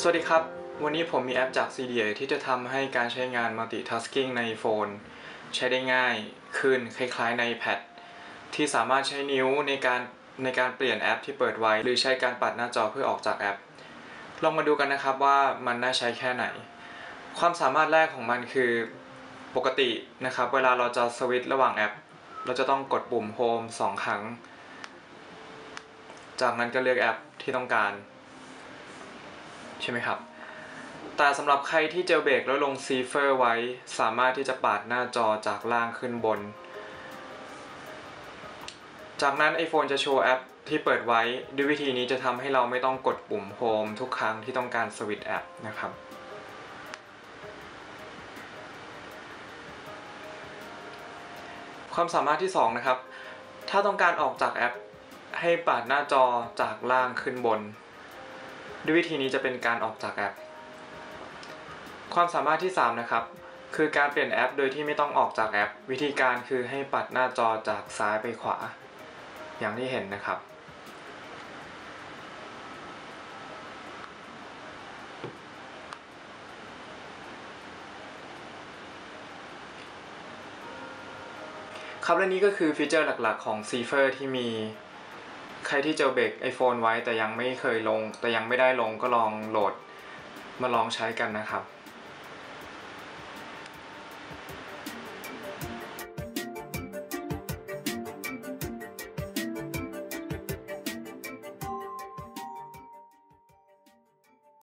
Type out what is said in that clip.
สวัสดีครับ วันนี้ผมมีแอปจาก CDA ที่จะทำให้การใช้งาน multitasking ในโฟน ใช้ได้ง่ายขึ้นคล้ายๆใน iPad ที่สามารถใช้นิ้วในการในการเปลี่ยนแอปที่เปิดไว้ หรือใช้การปัดหน้าจอเพื่อออกจากแอป ลองมาดูกันนะครับว่ามันน่าใช้แค่ไหน ความสามารถแรกของมันคือปกตินะครับ เวลาเราจะสวิตช์ระหว่างแอป เราจะต้องกดปุ่ม Home สองครั้ง จากนั้นก็เลือกแอปที่ต้องการ ใช่ไหมครับ แต่สำหรับใครที่เจลเบรกแล้วลงซีเฟอร์ไว้ สามารถที่จะปาดหน้าจอจากล่างขึ้นบน จากนั้น iPhone จะโชว์แอปที่เปิดไว้ด้วยวิธีนี้จะทำให้เราไม่ต้องกดปุ่ม Home ทุกครั้งที่ต้องการสวิตช์แอปนะครับความสามารถที่ 2 นะครับ ถ้าต้องการออกจากแอปให้ปาดหน้าจอจากล่างขึ้นบน ด้วยวิธีนี้จะเป็นการออกจากแอป ความสามารถที่ 3 นะครับ คือการเปลี่ยนแอปโดยที่ไม่ต้องออกจากแอป วิธีการคือให้ปัดหน้าจอจากซ้ายไปขวา อย่างที่เห็นนะครับ ครับและนี้ก็คือฟีเจอร์หลักๆของ c f e r ที่มี ใครที่เจลเบรก iPhone ไว้แต่ยังไม่เคยลง แต่ยังไม่ได้ลงก็ลองโหลดมาลองใช้กันนะครับ